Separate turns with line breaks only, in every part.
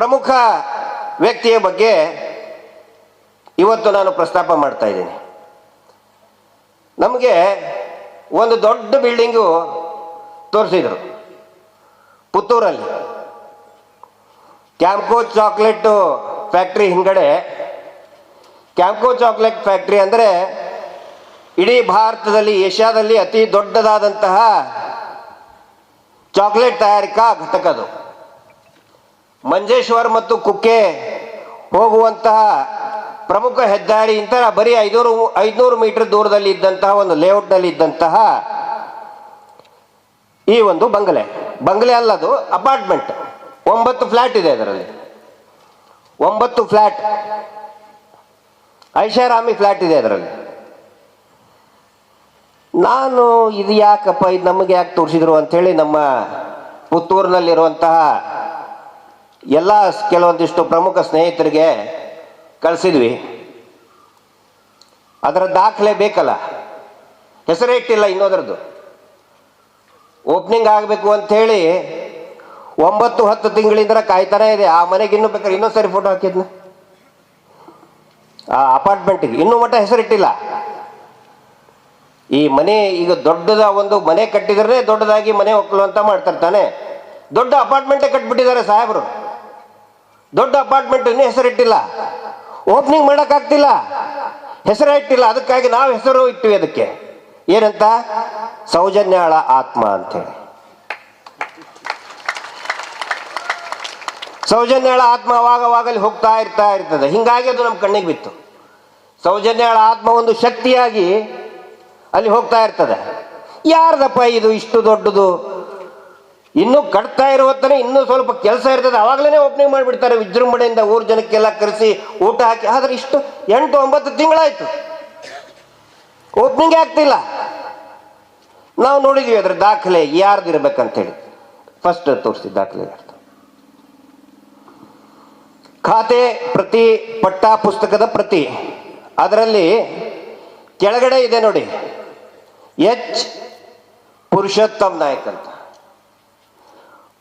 ಪ್ರಮುಖ ವ್ಯಕ್ತಿಯ ಬಗ್ಗೆ ಇವತ್ತು ನಾನು ಪ್ರಸ್ತಾಪ ಮಾಡ್ತಾ ಇದ್ದೀನಿ. ನಮಗೆ ಒಂದು ದೊಡ್ಡ ಬಿಲ್ಡಿಂಗು ತೋರಿಸಿದರು ಪುತ್ತೂರಲ್ಲಿ. ಕ್ಯಾಂಪ್ಕೋ ಚಾಕ್ಲೇಟು ಫ್ಯಾಕ್ಟ್ರಿ ಹಿಂಗಡೆ. ಕ್ಯಾಂಪ್ಕೋ ಚಾಕ್ಲೇಟ್ ಫ್ಯಾಕ್ಟ್ರಿ ಅಂದರೆ ಇಡೀ ಭಾರತದಲ್ಲಿ, ಏಷ್ಯಾದಲ್ಲಿ ಅತಿ ದೊಡ್ಡದಾದಂತಹ ಚಾಕ್ಲೇಟ್ ತಯಾರಿಕಾ ಘಟಕ ಅದು. ಮಂಜೇಶ್ವರ್ ಮತ್ತು ಕುಕ್ಕೆ ಹೋಗುವಂತಹ ಪ್ರಮುಖ ಹೆದ್ದಾರಿ ಇಂತ ಬರೀ ಐನೂರು ಐದುನೂರು ಮೀಟರ್ ದೂರದಲ್ಲಿ ಇದ್ದಂತಹ ಒಂದು ಲೇಔಟ್ನಲ್ಲಿ ಇದ್ದಂತಹ ಈ ಒಂದು ಬಂಗಲೆ. ಬಂಗಲೆ ಅಲ್ಲದು ಅಪಾರ್ಟ್ಮೆಂಟ್. ಒಂಬತ್ತು ಫ್ಲ್ಯಾಟ್ ಇದೆ ಅದರಲ್ಲಿ. ಒಂಬತ್ತು ಫ್ಲ್ಯಾಟ್ ಐಷಾರಾಮಿ ಫ್ಲ್ಯಾಟ್ ಇದೆ ಅದರಲ್ಲಿ. ನಾನು ಇದು ಯಾಕಪ್ಪ, ಇದು ನಮಗೆ ಯಾಕೆ ತೋರಿಸಿದ್ರು ಅಂಥೇಳಿ ನಮ್ಮ ಪುತ್ತೂರಿನಲ್ಲಿರುವಂತಹ ಎಲ್ಲ ಕೆಲವೊಂದಿಷ್ಟು ಪ್ರಮುಖ ಸ್ನೇಹಿತರಿಗೆ ಕಳಿಸಿದ್ವಿ. ಅದರ ದಾಖಲೆ ಬೇಕಲ್ಲ. ಹೆಸರೇ ಇಟ್ಟಿಲ್ಲ ಇನ್ನೋದ್ರದ್ದು. ಓಪನಿಂಗ್ ಆಗಬೇಕು ಅಂಥೇಳಿ ಒಂಬತ್ತು ಹತ್ತು ತಿಂಗಳಿಂದ ಕಾಯ್ತಾನೆ ಇದೆ. ಆ ಮನೆಗೆ ಇನ್ನೂ ಬೇಕಾದ್ರೆ ಇನ್ನೊಂದು ಸರಿ ಫೋಟೋ ಹಾಕಿದ್ನ. ಆ ಅಪಾರ್ಟ್ಮೆಂಟಿಗೆ ಇನ್ನೂ ಮಟ್ಟ ಹೆಸರಿಟ್ಟಿಲ್ಲ ಈ ಮನೆ ಈಗ ದೊಡ್ಡದ ಒಂದು ಮನೆ ಕಟ್ಟಿದ್ರೆ ದೊಡ್ಡದಾಗಿ ಮನೆ ಒಕ್ಕಲು ಅಂತ ಮಾಡ್ತಾರೆ ತಾನೆ. ದೊಡ್ಡ ಅಪಾರ್ಟ್ಮೆಂಟೇ ಕಟ್ಬಿಟ್ಟಿದ್ದಾರೆ ಸಾಹೇಬರು. ದೊಡ್ಡ ಅಪಾರ್ಟ್ಮೆಂಟ್ ಇನ್ನೂ ಹೆಸರಿಟ್ಟಿಲ್ಲ ಓಪನಿಂಗ್ ಮಾಡೋಕ್ಕಾಗ್ತಿಲ್ಲ ಹೆಸರೇ ಇಟ್ಟಿಲ್ಲ. ಅದಕ್ಕಾಗಿ ನಾವು ಹೆಸರು ಇಟ್ಟಿವಿ ಅದಕ್ಕೆ. ಏನಂತ? ಸೌಜನ್ಯಾಳ ಆತ್ಮ ಅಂತೇಳಿ. ಸೌಜನ್ಯಾಳ ಆತ್ಮ ಅವಾಗ ಅವಾಗಲ್ಲಿ ಹೋಗ್ತಾ ಇರ್ತಾ ಇರ್ತದೆ. ಹಿಂಗಾಗಿ ಅದು ನಮ್ಮ ಕಣ್ಣಿಗೆ ಬಿತ್ತು. ಸೌಜನ್ಯಾಳ ಆತ್ಮ ಒಂದು ಶಕ್ತಿಯಾಗಿ ಅಲ್ಲಿ ಹೋಗ್ತಾ ಇರ್ತದೆ. ಯಾರ್ದಪ್ಪ ಇದು ಇಷ್ಟು ದೊಡ್ಡದು? ಇನ್ನೂ ಕಟ್ತಾ ಇರುವತ್ತನೇ ಇನ್ನೂ ಸ್ವಲ್ಪ ಕೆಲಸ ಇರ್ತದೆ. ಅವಾಗಲೇ ಓಪನಿಂಗ್ ಮಾಡಿಬಿಡ್ತಾರೆ. ವಿಜೃಂಭಣೆಯಿಂದ ಊರು ಜನಕ್ಕೆಲ್ಲ ಕರೆಸಿ ಊಟ ಹಾಕಿ. ಆದ್ರೆ ಇಷ್ಟು ಎಂಟು ಒಂಬತ್ತು ತಿಂಗಳಾಯ್ತು. ಓಪನಿಂಗ್ ಆಗ್ತಿಲ್ಲ. ನಾವು ನೋಡಿದ್ವಿ ಅದ್ರ ದಾಖಲೆ ಯಾರ್ದು ಇರ್ಬೇಕಂತೇಳಿ ಫಸ್ಟ್ ತೋರಿಸಿ ದಾಖಲೆ ಖಾತೆ ಪ್ರತಿ ಪಟ್ಟ ಪುಸ್ತಕದ ಪ್ರತಿ. ಅದರಲ್ಲಿ ಕೆಳಗಡೆ ಇದೆ ನೋಡಿ. ಎಚ್. ಪುರುಷೋತ್ತಮ್ ನಾಯಕ್ ಅಂತ.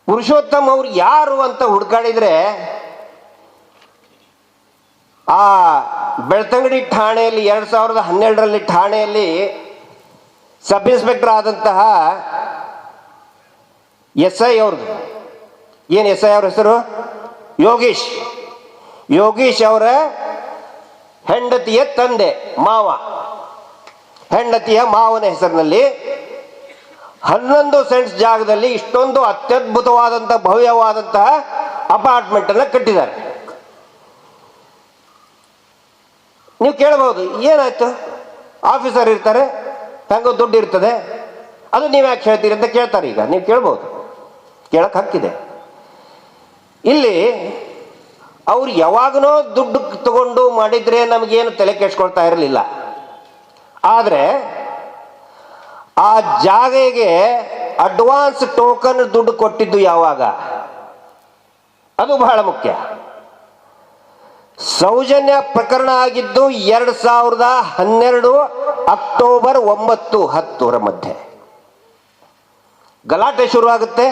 ಪುರುಷೋತ್ತಮ್ ಅವ್ರು ಯಾರು ಅಂತ ಹುಡ್ಕಾಡಿದ್ರೆ ಆ ಬೆಳ್ತಂಗಡಿ ಠಾಣೆಯಲ್ಲಿ ಎರಡ್ ಸಾವಿರದ ಹನ್ನೆರಡರಲ್ಲಿ ಠಾಣೆಯಲ್ಲಿ ಸಬ್ ಇನ್ಸ್ಪೆಕ್ಟರ್ ಆದಂತಹ ಎಸ್ ಐ ಅವ್ರದ್ದು. ಏನು ಎಸ್ ಐ ಅವ್ರ ಹೆಸರು? ಯೋಗೀಶ್. ಯೋಗೀಶ್ ಅವರ ಹೆಂಡತಿಯ ತಂದೆ, ಮಾವ. ಹೆಂಡತಿಯ ಮಾವನ ಹೆಸರಿನಲ್ಲಿ ಹನ್ನೊಂದು ಸೆಂಟ್ಸ್ ಜಾಗದಲ್ಲಿ ಇಷ್ಟೊಂದು ಅತ್ಯದ್ಭುತವಾದಂತಹ ಭವ್ಯವಾದಂತಹ ಅಪಾರ್ಟ್ಮೆಂಟ್ ಅನ್ನ ಕಟ್ಟಿದ್ದಾರೆ. ನೀವು ಕೇಳಬಹುದು, ಏನಾಯ್ತು? ಆಫೀಸರ್ ಇರ್ತಾರೆ ಹೆಂಗೋ ದುಡ್ಡು ಇರ್ತದೆ, ಅದು ನೀವು ಯಾಕೆ ಹೇಳ್ತೀರಿ ಅಂತ ಕೇಳ್ತಾರೆ ಈಗ, ನೀವು ಕೇಳ್ಬೋದು ಕೇಳಕ್ ಹಕ್ಕಿದೆ. ಇಲ್ಲಿ ಅವ್ರು ಯಾವಾಗನೋ ದುಡ್ಡು ತಗೊಂಡು ಮಾಡಿದ್ರೆ ನಮಗೇನು ತಲೆ ಕೆಡ್ಸ್ಕೊಳ್ತಾ ಇರಲಿಲ್ಲ. ಆದರೆ ಆ ಜಾಗೆಗೆ ಅಡ್ವಾನ್ಸ್ ಟೋಕನ್ ದುಡ್ಡು ಕೊಟ್ಟಿದ್ದು ಯಾವಾಗ? ಅದು ಬಹಳ ಮುಖ್ಯ. ಸೌಜನ್ಯ ಪ್ರಕರಣ ಆಗಿದ್ದು ಎರಡು ಸಾವಿರದ ಹನ್ನೆರಡು ಅಕ್ಟೋಬರ್ ಒಂಬತ್ತು ಹತ್ತರ ಮಧ್ಯೆ. ಗಲಾಟೆ ಶುರುವಾಗುತ್ತೆ,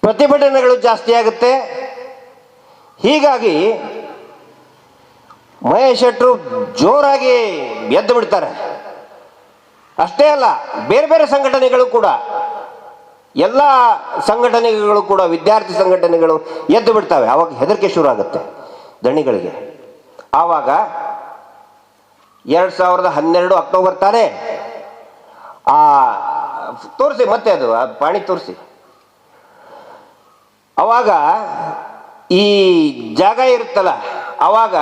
ಪ್ರತಿಭಟನೆಗಳು ಜಾಸ್ತಿ ಆಗುತ್ತೆ. ಹೀಗಾಗಿ ಮಹೇಶ್ ಶೆಟ್ರು ಜೋರಾಗಿ ಎದ್ದು ಬಿಡ್ತಾರೆ. ಅಷ್ಟೇ ಅಲ್ಲ, ಬೇರೆ ಬೇರೆ ಸಂಘಟನೆಗಳು ಕೂಡ, ಎಲ್ಲ ಸಂಘಟನೆಗಳು ಕೂಡ, ವಿದ್ಯಾರ್ಥಿ ಸಂಘಟನೆಗಳು ಎದ್ದು ಬಿಡ್ತವೆ. ಆವಾಗ ಹೆದರಿಕೆ ಶುರು ಆಗುತ್ತೆ ದಣಿಗಳಿಗೆ. ಆವಾಗ ಎರಡು ಸಾವಿರದ ಹನ್ನೆರಡು ಅಕ್ಟೋಬರ್ ತಾನೇ ಆ, ತೋರಿಸಿ ಮತ್ತೆ ಅದು, ಆ ಪಾಣಿ ತೋರಿಸಿ. ಅವಾಗ ಈ ಜಾಗ ಇರುತ್ತಲ್ಲ, ಅವಾಗ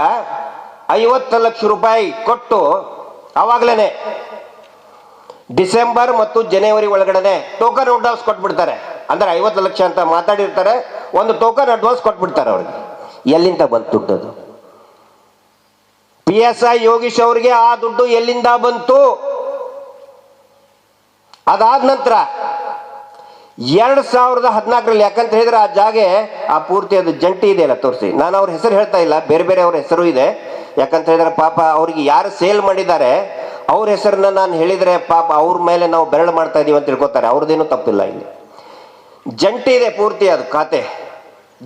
ಐವತ್ತು ಲಕ್ಷ ರೂಪಾಯಿ ಕೊಟ್ಟು ಅವಾಗಲೇ ಡಿಸೆಂಬರ್ ಮತ್ತು ಜನವರಿ ಒಳಗಡೆ ಟೋಕನ್ ಅಡ್ವಾನ್ಸ್ ಕೊಟ್ಬಿಡ್ತಾರೆ. ಅಂದ್ರೆ ಐವತ್ತು ಲಕ್ಷ ಅಂತ ಮಾತಾಡಿರ್ತಾರೆ. ಒಂದು ಟೋಕನ್ ಅಡ್ವಾನ್ಸ್ ಕೊಟ್ಬಿಡ್ತಾರೆ ಅವ್ರಿಗೆ. ಎಲ್ಲಿಂದ ಬಂತು ದುಡ್ಡು ಅದು ಪಿ ಎಸ್ ಐ ಯೋಗೀಶ್ ಅವರಿಗೆ ಆ ದುಡ್ಡು ಎಲ್ಲಿಂದ ಬಂತು? ಅದಾದ ನಂತರ ಎರಡು ಸಾವಿರದ ಹದಿನಾಲ್ಕರಲ್ಲಿ, ಯಾಕಂತ ಹೇಳಿದ್ರೆ ಆ ಜಾಗೆ ಆ ಪೂರ್ತಿ ಅದು ಜಂಟಿ ಇದೆಯಲ್ಲ ತೋರಿಸಿ. ನಾನು ಅವ್ರ ಹೆಸರು ಹೇಳ್ತಾ ಇಲ್ಲ, ಬೇರೆ ಬೇರೆ ಅವ್ರ ಹೆಸರು ಇದೆ. ಯಾಕಂತ ಹೇಳಿದ್ರೆ ಪಾಪ ಅವ್ರಿಗೆ ಯಾರು ಸೇಲ್ ಮಾಡಿದ್ದಾರೆ ಅವ್ರ ಹೆಸರನ್ನ ನಾನು ಹೇಳಿದ್ರೆ ಪಾಪ ಅವ್ರ ಮೇಲೆ ನಾವು ಬೆರಳು ಮಾಡ್ತಾ ಇದೀವಿ ಅಂತ ತಿಳ್ಕೊತಾರೆ. ಅವ್ರದ್ದೇನು ತಪ್ಪಿಲ್ಲ ಇಲ್ಲಿ. ಜಂಟಿ ಇದೆ ಪೂರ್ತಿ ಅದು ಖಾತೆ.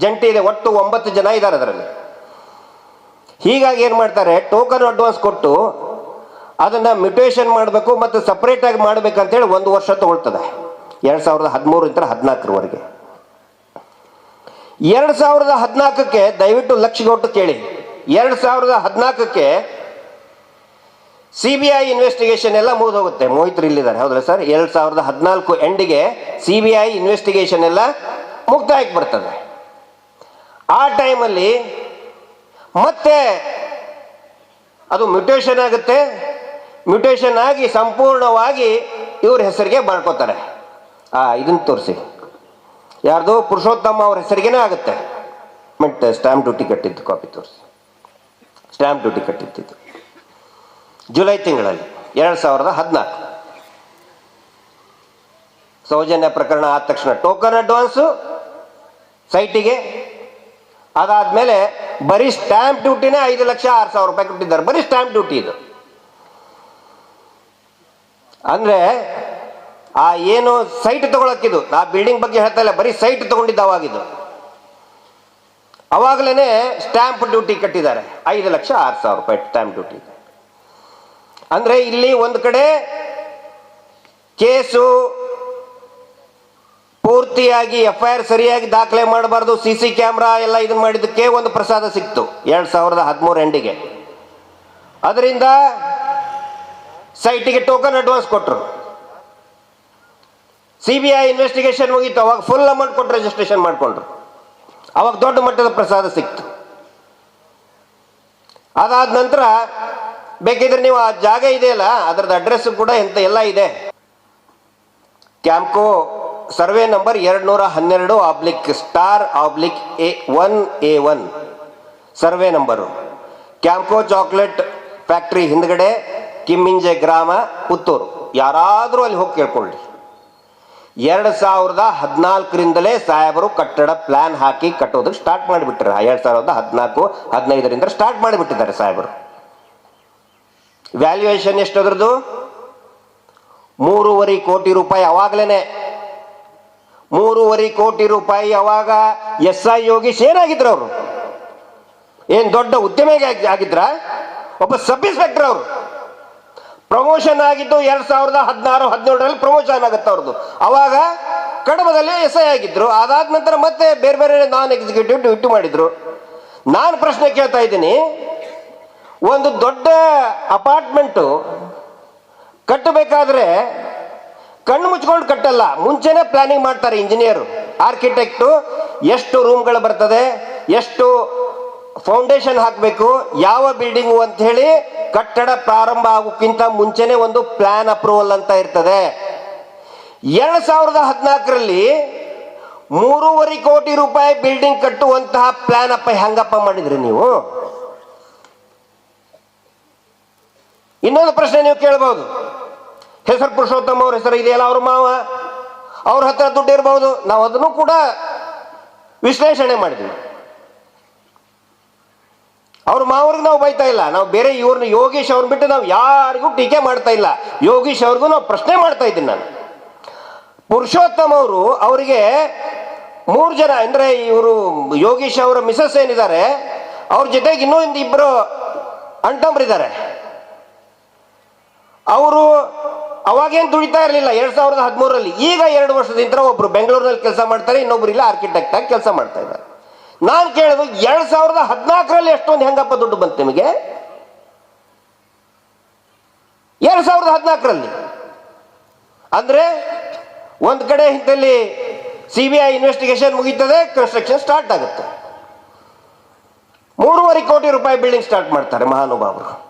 ಜಂಟಿ ಇದೆ, ಒಟ್ಟು ಒಂಬತ್ತು ಜನ ಇದ್ದಾರೆ ಅದರಲ್ಲಿ. ಹೀಗಾಗಿ ಏನು ಮಾಡ್ತಾರೆ ಟೋಕನ್ ಅಡ್ವಾನ್ಸ್ ಕೊಟ್ಟು ಅದನ್ನು ಮ್ಯುಟೇಷನ್ ಮಾಡಬೇಕು ಮತ್ತು ಸಪ್ರೇಟಾಗಿ ಮಾಡಬೇಕಂತೇಳಿ ಒಂದು ವರ್ಷ ತಗೊಳ್ತದೆ. ಎರಡು ಸಾವಿರದ ಹದಿಮೂರರಿಂದ ಹದಿನಾಲ್ಕರವರೆಗೆ. ಎರಡು ಸಾವಿರದ ಹದಿನಾಲ್ಕಕ್ಕೆ ದಯವಿಟ್ಟು ಲಕ್ಷ ಕೊಟ್ಟು ಕೇಳಿ. ಎರಡು ಸಾವಿರದ ಹದಿನಾಲ್ಕಕ್ಕೆ ಸಿ ಬಿ ಐ ಇನ್ವೆಸ್ಟಿಗೇಷನ್ ಎಲ್ಲ ಮುಗಿದು ಹೋಗುತ್ತೆ ಮೋಹಿತ್ರು ಇಲ್ಲಿದ್ದಾರೆ. ಹೌದಲ್ಲ ಸರ್? ಎರಡು ಸಾವಿರದ ಹದಿನಾಲ್ಕು ಎಂಡಿಗೆ ಸಿ ಬಿ ಐ ಇನ್ವೆಸ್ಟಿಗೇಷನ್ ಎಲ್ಲ ಮುಕ್ತಾಯಕ್ಕೆ ಬರ್ತದೆ. ಆ ಟೈಮಲ್ಲಿ ಮತ್ತೆ ಅದು ಮ್ಯುಟೇಷನ್ ಆಗುತ್ತೆ. ಮ್ಯುಟೇಷನ್ ಆಗಿ ಸಂಪೂರ್ಣವಾಗಿ ಇವ್ರ ಹೆಸರಿಗೆ ಮಾಡ್ಕೋತಾರೆ ಆ ಇದನ್ನು ತೋರಿಸಿ. ಯಾರ್ದು ಪುರುಷೋತ್ತಮ ಅವ್ರ ಹೆಸರಿಗೇನೆ ಆಗುತ್ತೆ. ಮತ್ತೆ ಸ್ಟ್ಯಾಂಪ್ ಡ್ಯೂಟಿ ಕಟ್ಟಿದ್ದು ಕಾಪಿ ತೋರಿಸಿ. ಸ್ಟ್ಯಾಂಪ್ ಡ್ಯೂಟಿ ಕಟ್ಟಿದ್ದು ಜುಲೈ ತಿಂಗಳಲ್ಲಿ ಎರಡು ಸಾವಿರದ ಹದಿನಾಲ್ಕು. ಸೌಜನ್ಯ ಪ್ರಕರಣ ಆದ ತಕ್ಷಣ ಟೋಕನ್ ಅಡ್ವಾನ್ಸು ಸೈಟಿಗೆ. ಅದಾದ್ಮೇಲೆ ಬರೀ ಸ್ಟ್ಯಾಂಪ್ ಡ್ಯೂಟಿನೇ ಐದು ಲಕ್ಷ ಆರು ಸಾವಿರ ರೂಪಾಯಿ ಕೊಟ್ಟಿದ್ದಾರೆ. ಬರೀ ಸ್ಟ್ಯಾಂಪ್ ಡ್ಯೂಟಿ ಇದು. ಅಂದ್ರೆ ಆ ಏನು ಸೈಟ್ ತಗೊಳಕ್ಕಿದು ಆ ಬಿಲ್ಡಿಂಗ್ ಬಗ್ಗೆ ಹೇಳ್ತಾ ಬರೀ ಸೈಟ್ ತಗೊಂಡಿದ್ದು ಅವಾಗಿದ್ದು. ಅವಾಗಲೇ ಸ್ಟ್ಯಾಂಪ್ ಡ್ಯೂಟಿ ಕಟ್ಟಿದ್ದಾರೆ. ಐದು ಲಕ್ಷ ಆರು ಸಾವಿರ ರೂಪಾಯಿ ಸ್ಟ್ಯಾಂಪ್ ಡ್ಯೂಟಿ. ಅಂದ್ರೆ ಇಲ್ಲಿ ಒಂದು ಕಡೆ ಕೇಸು ಪೂರ್ತಿಯಾಗಿ ಎಫ್ ಐ ಆರ್ ಸರಿಯಾಗಿ ದಾಖಲೆ ಮಾಡಬಾರ್ದು ಸಿ ಸಿ ಕ್ಯಾಮ್ರಾ ಎಲ್ಲ ಇದನ್ನ ಮಾಡಿದ್ದಕ್ಕೆ ಒಂದು ಪ್ರಸಾದ ಸಿಕ್ತು ಎರಡು ಸಾವಿರದ ಹದಿಮೂರು ಎಂಡಿಗೆ. ಅದರಿಂದ ಸೈಟಿಗೆ ಟೋಕನ್ ಅಡ್ವಾನ್ಸ್ ಕೊಟ್ಟರು ಸಿ ಬಿ ಐ ಇನ್ವೆಸ್ಟಿಗೇಷನ್ ಮುಗೀತು, ಅವಾಗ ಫುಲ್ ಅಮೌಂಟ್ ಕೊಟ್ಟು ರಿಜಿಸ್ಟ್ರೇಷನ್ ಮಾಡಿಕೊಂಡ್ರು. ಅವಾಗ ದೊಡ್ಡ ಮಟ್ಟದ ಪ್ರಸಾದ ಸಿಕ್ತು. ಅದಾದ ನಂತರ ಬೇಕಿದ್ರೆ ನೀವು ಆ ಜಾಗ ಇದೆಯಲ್ಲ, ಅದರದ್ದು ಅಡ್ರೆಸ್ ಕೂಡ ಎಂತ ಎಲ್ಲ ಇದೆ. ಕ್ಯಾಂಪ್ಕೋ ಸರ್ವೆ ನಂಬರ್ ಎರಡು ನೂರ ಹನ್ನೆರಡು oblique star oblique A one A one survey number Campco chocolate factory ಹಿಂದ್ಗಡೆ ಕಿಮ್ಮಿಂಜೆ ಗ್ರಾಮ, ಪುತ್ತೂರು. ಯಾರಾದರೂ ಅಲ್ಲಿ ಹೋಗಿ ಕೇಳ್ಕೊಳ್ಳಿ. ಎರಡು ಸಾವಿರದ ಹದಿನಾಲ್ಕರಿಂದಲೇ ಸಾಹೇಬರು ಕಟ್ಟಡ ಪ್ಲಾನ್ ಹಾಕಿ ಕಟ್ಟೋದಕ್ಕೆ ಸ್ಟಾರ್ಟ್ ಮಾಡಿಬಿಟ್ಟಾರೆ ಎರಡು ಸಾವಿರದ ಹದಿನಾಲ್ಕು, ಹದಿನೈದರಿಂದ ಸ್ಟಾರ್ಟ್ ಮಾಡಿಬಿಟ್ಟಿದ್ದಾರೆ ಸಾಹೇಬರು. ವ್ಯಾಲ್ಯೂಯೇಷನ್ ಎಷ್ಟು ಅದರದ್ದು ಮೂರುವರೆ ಕೋಟಿ ರೂಪಾಯಿ ಅವಾಗಲೇ ಮೂರುವರೆ ಕೋಟಿ ರೂಪಾಯಿ ಅವಾಗ ಎಸ್ ಐ ಯೋಗೀಶ್ ಏನಾಗಿದ್ರು ಅವರು. ಏನ್ ದೊಡ್ಡ ಉದ್ಯಮಿಗೆ ಆಗಿ- ಆಗಿದ್ರ? ಒಬ್ಬ ಸಬ್ ಇನ್ಸ್ಪೆಕ್ಟರ್ ಅವರು. ಪ್ರಮೋಷನ್ ಆಗಿದ್ದು ಎರಡ್ ಸಾವಿರದ ಹದಿನಾರು, ಹದಿನೇಳರಲ್ಲಿ ಪ್ರಮೋಷನ್ ಆಗುತ್ತೆ ಅವ್ರದ್ದು ಅವಾಗ ಕಡಬದಲ್ಲಿ ಎಸ್ ಐ ಆಗಿದ್ರು. ಅದಾದ ನಂತರ ಮತ್ತೆ ಬೇರೆ ಬೇರೆ ನಾನ್ ಎಕ್ಸಿಕ್ಯೂಟಿವ್ ಡ್ಯೂಟಿ ಮಾಡಿದ್ರು. ನಾನು ಪ್ರಶ್ನೆ ಕೇಳ್ತಾ ಇದ್ದೀನಿ. ಒಂದು ದೊಡ್ಡ ಅಪಾರ್ಟ್ಮೆಂಟು ಕಟ್ಟಬೇಕಾದ್ರೆ ಕಣ್ಣು ಮುಚ್ಕೊಂಡು ಕಟ್ಟಲ್ಲ. ಮುಂಚೆನೆ ಪ್ಲಾನಿಂಗ್ ಮಾಡ್ತಾರೆ ಇಂಜಿನಿಯರು, ಆರ್ಕಿಟೆಕ್ಟು, ಎಷ್ಟು ರೂಮ್ಗಳು ಬರ್ತದೆ, ಎಷ್ಟು ಫೌಂಡೇಶನ್ ಹಾಕಬೇಕು, ಯಾವ ಬಿಲ್ಡಿಂಗು ಅಂತ ಹೇಳಿ ಕಟ್ಟಡ ಪ್ರಾರಂಭ ಆಗೋಕ್ಕಿಂತ ಮುಂಚೆನೆ ಒಂದು ಪ್ಲಾನ್ ಅಪ್ರೂವಲ್ ಅಂತ ಇರ್ತದೆ. ಎರಡು ಸಾವಿರದ ಹದಿನಾಲ್ಕರಲ್ಲಿ ಮೂರುವರೆ ಕೋಟಿ ರೂಪಾಯಿ ಬಿಲ್ಡಿಂಗ್ ಕಟ್ಟುವಂತಹ ಪ್ಲಾನ್ ಅಪ್ಪ ಹೆಂಗಪ್ಪ ಮಾಡಿದ್ರಿ ನೀವು? ಇನ್ನೊಂದು ಪ್ರಶ್ನೆ ನೀವು ಕೇಳಬಹುದು ಹೆಸರು ಪುರುಷೋತ್ತಮ ಅವ್ರ ಹೆಸರು ಇದೆಯಲ್ಲ ಅವ್ರ ಮಾವ? ಅವ್ರ ಹತ್ರ ದುಡ್ಡು ಇರಬಹುದು ನಾವು ಅದನ್ನು ಕೂಡ ವಿಶ್ಲೇಷಣೆ ಮಾಡಿದ್ವಿ. ಅವ್ರ ಮಾವ್ರಿಗೆ ನಾವು ಬೈತಾ ಇಲ್ಲ. ನಾವು ಬೇರೆ ಇವ್ರನ್ನ ಯೋಗೀಶ್ ಅವ್ರನ್ನ ಬಿಟ್ಟು ನಾವು ಯಾರಿಗೂ ಟೀಕೆ ಮಾಡ್ತಾ ಇಲ್ಲ. ಯೋಗೀಶ್ ಅವ್ರಿಗೂ ನಾವು ಪ್ರಶ್ನೆ ಮಾಡ್ತಾ ಇದ್ದೀನಿ ನಾನು. ಪುರುಷೋತ್ತಮ್ ಅವರು ಅವರಿಗೆ ಮೂರು ಜನ, ಅಂದ್ರೆ ಇವರು ಯೋಗೀಶ್ ಅವರ ಮಿಸಸ್ ಏನಿದ್ದಾರೆ, ಅವ್ರ ಜೊತೆಗೆ ಇನ್ನೂ ಇಬ್ಬರು ಅಣ್ತಂಬ್ರಿದ್ದಾರೆ ಅವರು ಅವಾಗೇನು ದುಡಿತಾ ಇರಲಿಲ್ಲ, ಎರಡ್ ಸಾವಿರದ ಹದಿಮೂರರಲ್ಲಿ. ಈಗ ಎರಡು ವರ್ಷದಿಂದ ಒಬ್ರು ಬೆಂಗಳೂರಿನಲ್ಲಿ ಕೆಲಸ ಮಾಡ್ತಾರೆ, ಇನ್ನೊಬ್ರು ಇಲ್ಲ ಆರ್ಕಿಟೆಕ್ಟ್ ಆಗಿ ಕೆಲಸ ಮಾಡ್ತಾ ಇದ್ದಾರೆ. ನಾನು ಕೇಳಿದ್ರು ಎರಡ್ ಸಾವಿರದ ಹದಿನಾಲ್ಕರಲ್ಲಿ ಎಷ್ಟೊಂದು ಹೆಂಗಪ್ಪ ದುಡ್ಡು ಬಂತು ನಿಮಗೆ? ಎರಡ್ ಸಾವಿರದ ಹದಿನಾಲ್ಕರಲ್ಲಿ. ಅಂದ್ರೆ ಒಂದು ಕಡೆ ಇಂಥಲ್ಲಿ ಸಿ ಬಿ ಐ ಇನ್ವೆಸ್ಟಿಗೇಷನ್ ಮುಗೀತದೆ ಕನ್ಸ್ಟ್ರಕ್ಷನ್ ಸ್ಟಾರ್ಟ್ ಆಗುತ್ತೆ. ಮೂರುವರೆ ಕೋಟಿ ರೂಪಾಯಿ ಬಿಲ್ಡಿಂಗ್ ಸ್ಟಾರ್ಟ್ ಮಾಡ್ತಾರೆ ಮಹಾನುಭಾವರು.